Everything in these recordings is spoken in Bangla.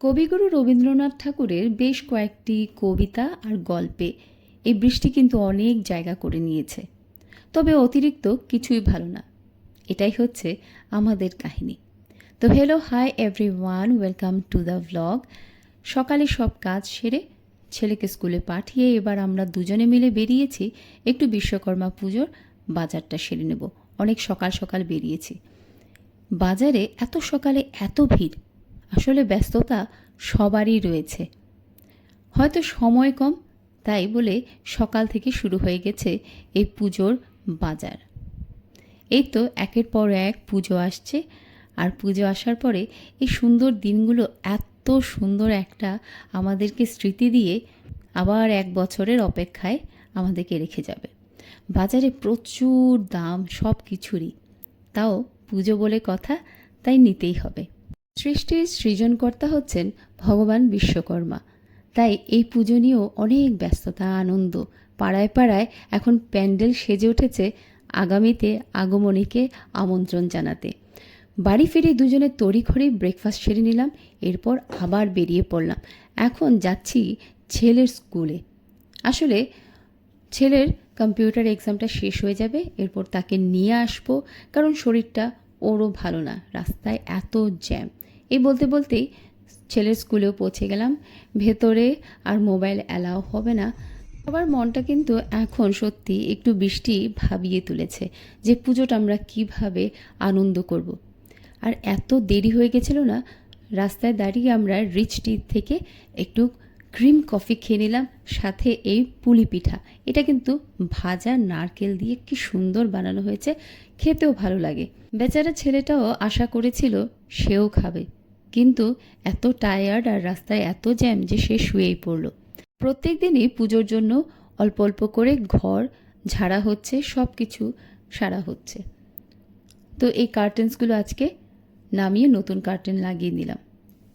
কবিগুরু রবীন্দ্রনাথ ঠাকুরের বেশ কয়েকটি কবিতা আর গল্পে এই বৃষ্টি কিন্তু অনেক জায়গা করে নিয়েছে। তবে অতিরিক্ত কিছুই ভালো না। এটাই হচ্ছে আমাদের কাহিনী। তো hello hi everyone welcome to the vlog সকালে সব কাজ সেরে ছেলেকে স্কুলে পাঠিয়ে এবার আমরা দুজনে মিলে বেরিয়েছি। একটু বিশ্বকর্মা পুজোর বাজারটা সেরে নেব। অনেক সকাল সকাল বেরিয়েছি। বাজারে এত সকালে এত ভিড়। আসলে ব্যস্ততা সবারই রয়েছে। হয়তো সময় কম, তাই বলে সকাল থেকে শুরু হয়ে গেছে এই পুজোর বাজার। এই তো একের পর এক পুজো আসছে, আর পুজো আসার পরে এই সুন্দর দিনগুলো এত সুন্দর একটা আমাদেরকে স্মৃতি দিয়ে আবার এক বছরের অপেক্ষায় আমাদেরকে রেখে যাবে। বাজারে প্রচুর দাম সব কিছুরই তাও পুজো বলে কথা, তাই নিতেই হবে। সৃষ্টির সৃজনকর্তা হচ্ছেন ভগবান বিশ্বকর্মা। তাই এই পুজো নিয়েও অনেক ব্যস্ততা, আনন্দ। পাড়ায় পাড়ায় এখন প্যান্ডেল সেজে উঠেছে আগামীতে আগমনীকে আমন্ত্রণ জানাতে। বাড়ি ফিরে দুজনে তড়িঘড়ি ব্রেকফাস্ট সেরে নিলাম, এরপর আবার বেরিয়ে পড়লাম। এখন যাচ্ছি ছেলের স্কুলে। আসলে ছেলের কম্পিউটার এক্সামটা শেষ হয়ে যাবে, এরপর তাকে নিয়ে আসব, কারণ শরীরটা ওরও ভালো না, রাস্তায় এত জ্যাম। এই বলতে বলতেই ছেলের স্কুলেও পৌঁছে গেলাম। ভেতরে আর মোবাইল অ্যালাও হবে না। আবার মনটা কিন্তু এখন সত্যি একটু বৃষ্টি ভাবিয়ে তুলেছে যে পুজোটা আমরা কীভাবে আনন্দ করব। আর এত দেরি হয়ে গেছিল না, রাস্তায় দাঁড়িয়ে আমরা রিচ টি থেকে একটু ক্রিম কফি খেয়ে নিলাম, সাথে এই পুলি পিঠা। এটা কিন্তু ভাজা নারকেল দিয়ে কি সুন্দর বানানো হয়েছে, খেতেও ভালো লাগে। বেচারা ছেলেটাও আশা করেছিল সেও খাবে। কিন্তু এত টায়ার্ড আর রাস্তায় এত জ্যাম যে সে শুয়েই পড়ল। প্রত্যেক দিনই পুজোর জন্য অল্প অল্প করে ঘর, ঝাড়া হচ্ছে সব কিছু সারা হচ্ছে। তো এই কার্টেন্সগুলো আজকে নামিয়ে নতুন কার্টেন লাগিয়ে নিলাম।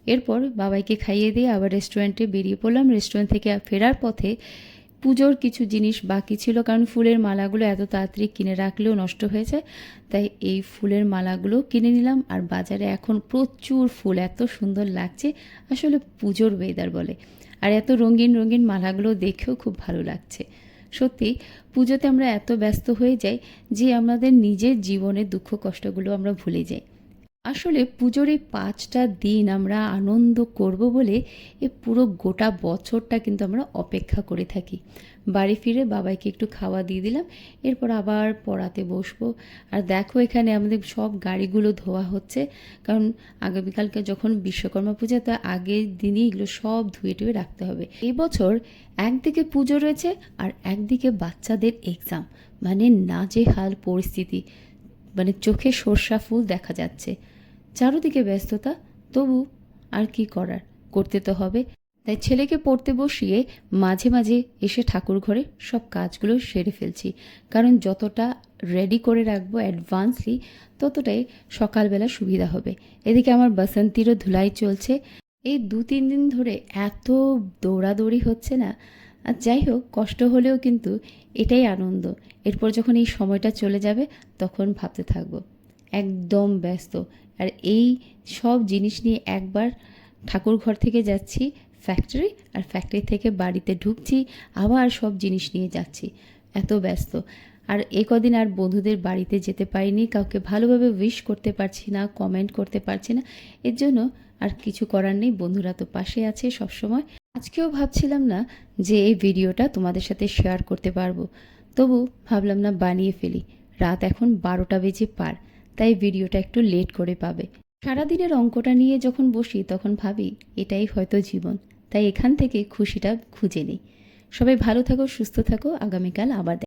এরপর বাবাইকে খাইয়ে দিয়ে আবার রেস্টুরেন্টে বেরিয়ে পড়লাম। রেস্টুরেন্ট থেকে ফেরার পথে পুজোর কিছু জিনিস বাকি ছিল, কারণ ফুলের মালাগুলো এত তাড়াতাড়ি কিনে রাখলেও নষ্ট হয়ে যায়। তাই এই ফুলের মালাগুলো কিনে নিলাম। আর বাজারে এখন প্রচুর ফুল, এত সুন্দর লাগছে। আসলে পুজোর ওয়েদার বলে। আর এত রঙিন রঙিন মালাগুলো দেখেও খুব ভালো লাগছে। সত্যি, পুজোতে আমরা এত ব্যস্ত হয়ে যাই যে আমাদের নিজের জীবনের দুঃখ, কষ্টগুলো আমরা ভুলে যাই। আসলে পুজোর এই পাঁচটা দিন আমরা আনন্দ করব বলে এ পুরো গোটা বছরটা কিন্তু আমরা অপেক্ষা করে থাকি। বাড়ি ফিরে বাবাইকে একটু খাওয়া দিয়ে দিলাম, এরপর আবার পড়াতে বসবো। আর দেখো এখানে আমাদের সব গাড়িগুলো ধোয়া হচ্ছে, কারণ আগামীকালকে যখন বিশ্বকর্মা পূজা, তা আগের দিনই এগুলো সব ধুয়ে টুয়ে রাখতে হবে। এবছর একদিকে পুজো রয়েছে আর একদিকে বাচ্চাদের এক্সাম মানে নাজেহাল পরিস্থিতি মানে চোখে সর্ষা ফুল দেখা যাচ্ছে। চারোদিকে ব্যস্ততা, তবু আর কি করার? করতে তো হবে। তাই ছেলেকে পড়তে বসিয়ে মাঝে মাঝে এসে ঠাকুর ঘরে সব কাজগুলো সেরে ফেলছি। কারণ যতটা রেডি করে রাখব অ্যাডভান্সলি ততটাই সকালবেলা সুবিধা হবে। এদিকে আমার বাসন্তীরও ধুলাই চলছে। এই দু তিন দিন ধরে এত দৌড়াদৌড়ি হচ্ছে না। আর যাই হোক, কষ্ট হলেও কিন্তু এটাই আনন্দ। এরপর যখন এই সময়টা চলে যাবে, তখন ভাবতে থাকব। একদম ব্যস্ত। আর এই সব জিনিস নিয়ে একবার ঠাকুর ঘর থেকে যাচ্ছি ফ্যাক্টরি আর ফ্যাক্টরি থেকে বাড়িতে ঢুকছি, আবার সব জিনিস নিয়ে যাচ্ছি। এত ব্যস্ত। আর এ কদিন আর বন্ধুদের বাড়িতে যেতে পারিনি, কাউকে ভালোভাবে উইশ করতে পারছি না কমেন্ট করতে পারছি না। এর জন্য আর কিছু করার নেই, বন্ধুরা তো পাশে আছে সবসময়। আজকেও ভাবছিলাম না যে এই ভিডিওটা তোমাদের সাথে শেয়ার করতে পারব। তবু ভাবলাম না বানিয়ে ফেলি। রাত এখন বারোটা বেজে পার। তাই ভিডিওটা একটু লেট করে পাবে। সারাদিনের অঙ্কটা নিয়ে যখন বসি, তখন ভাবি, এটাই হয়তো জীবন। তাই এখান থেকে খুশিটা খুঁজে নিই। সবাই ভালো থাকো, সুস্থ থাকো, আগামীকাল আবার